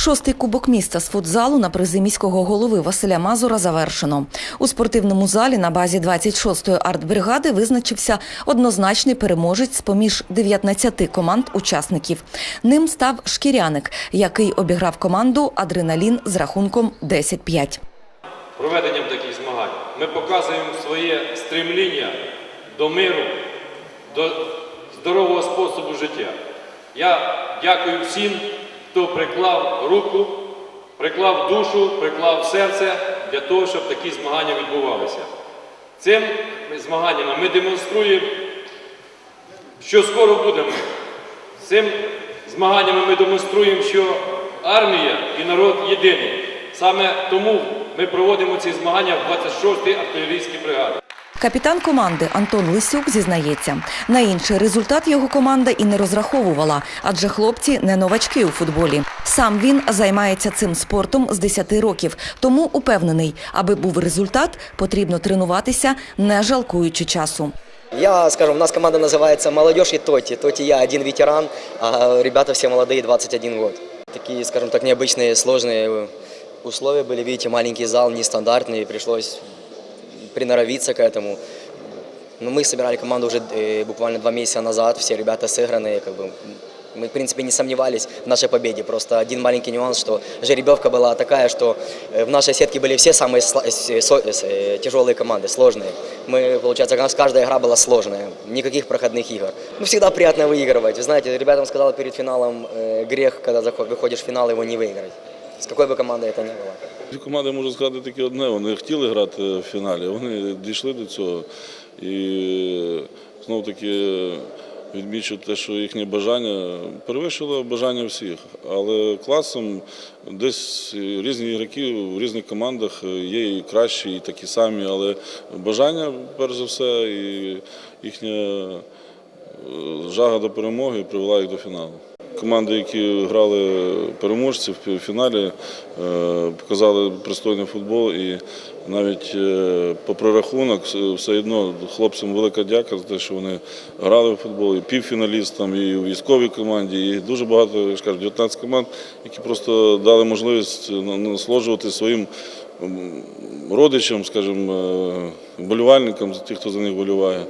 Шостий кубок міста з футзалу на призи міського голови Василя Мазура завершено. У спортивному залі на базі 26-ї артбригади визначився однозначний переможець з поміж 19 команд учасників. Ним став шкіряник, який обіграв команду Адреналін з рахунком 10-5. проведенням таких змагань ми показуємо своє стремління до миру, до здорового способу життя. Я дякую всім, хто приклав руку, приклав душу, приклав серце для того, щоб такі змагання відбувалися. Цим змаганнями ми демонструємо, що скоро будемо. Цим змаганнями ми демонструємо, що армія і народ єдиний. Саме тому ми проводимо ці змагання в 26-й артилерійській бригаді. Капітан команди Антон Лисюк зізнається, на інший результат його команда і не розраховувала, адже хлопці не новачки у футболі. Сам він займається цим спортом з 10 років, тому упевнений, аби був результат, потрібно тренуватися, не жалкуючи часу. Я, скажем, у нас команда называется «Молодежь и Тоти». Тоти я один ветеран, а ребята все молодые, 21 год. Такие, скажем так, необычные, сложные условия были. Видите, маленький зал, нестандартный, пришлось приноровиться к этому. Но мы собирали команду уже э, буквально два месяца назад, все ребята сыгранные, как бы мы, в принципе, не сомневались в нашей победе. Просто один маленький нюанс, что жеребьевка была такая, что э, в нашей сетке были все самые сла- с- со- с- э, тяжелые команды, сложные. Мы, получается, у нас каждая игра была сложная, никаких проходных игр. Ну, всегда приятно выигрывать. Вы знаете, ребятам сказал перед финалом, э, грех, когда заход- выходишь в финал, его не выиграть. С какой бы командой это ни было. Ці команди можу сказати тільки одне. Вони хотіли грати в фіналі, вони дійшли до цього. І знову таки відмічу те, що їхнє бажання перевищило бажання всіх. Але класом десь різні ігроки в різних командах є і кращі, і такі самі, але бажання, перш за все, і їхня е, жага до перемоги привела їх до фіналу. Команди, які грали переможців в фіналі, е, показали пристойний футбол і навіть е, по прорахунок все- все одно хлопцям велика дяка за те, що вони грали в футбол, і півфіналістам, і у військовій команді, і дуже багато, я ж кажу, 19 команд, які просто дали можливість на- насолоджувати своїм родичам, скажімо, е, вболівальникам, ті, хто за них вболіває,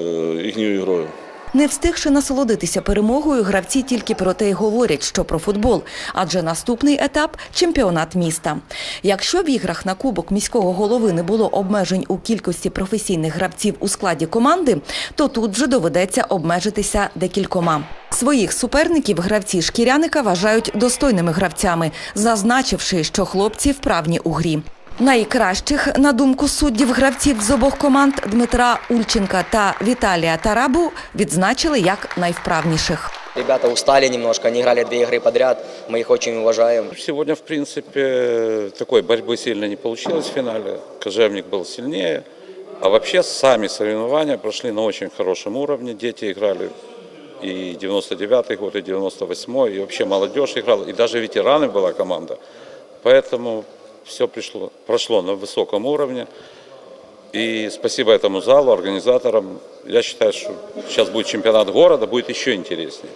е, їхньою грою. Не встигши насолодитися перемогою, гравці тільки про те й говорять, що про футбол, адже наступний етап чемпіонат міста. Якщо в іграх на кубок міського голови не було обмежень у кількості професійних гравців у складі команди, то тут вже доведеться обмежитися декількома. Своїх суперників гравці шкіряника вважають достойними гравцями, зазначивши, що хлопці вправні у грі. Найкращих, на думку суддів гравців з обох команд Дмитра Ульченка та Віталія Тарабу відзначили як найвправніших. Ребята устали немножко, они играли две игры подряд, мы их очень уважаем. Сегодня, в принципе, такой борьбы сильно не получилось в финале. Кожевник был сильнее. А вообще сами соревнования прошли на очень хорошем уровне. Дети играли и 99-й год, и 98-й, и вообще молодежь играла, и даже ветераны была команда. Поэтому все пришло, прошло на высоком уровне. И спасибо этому залу, организаторам. Я считаю, что сейчас будет чемпионат города, будет еще интереснее.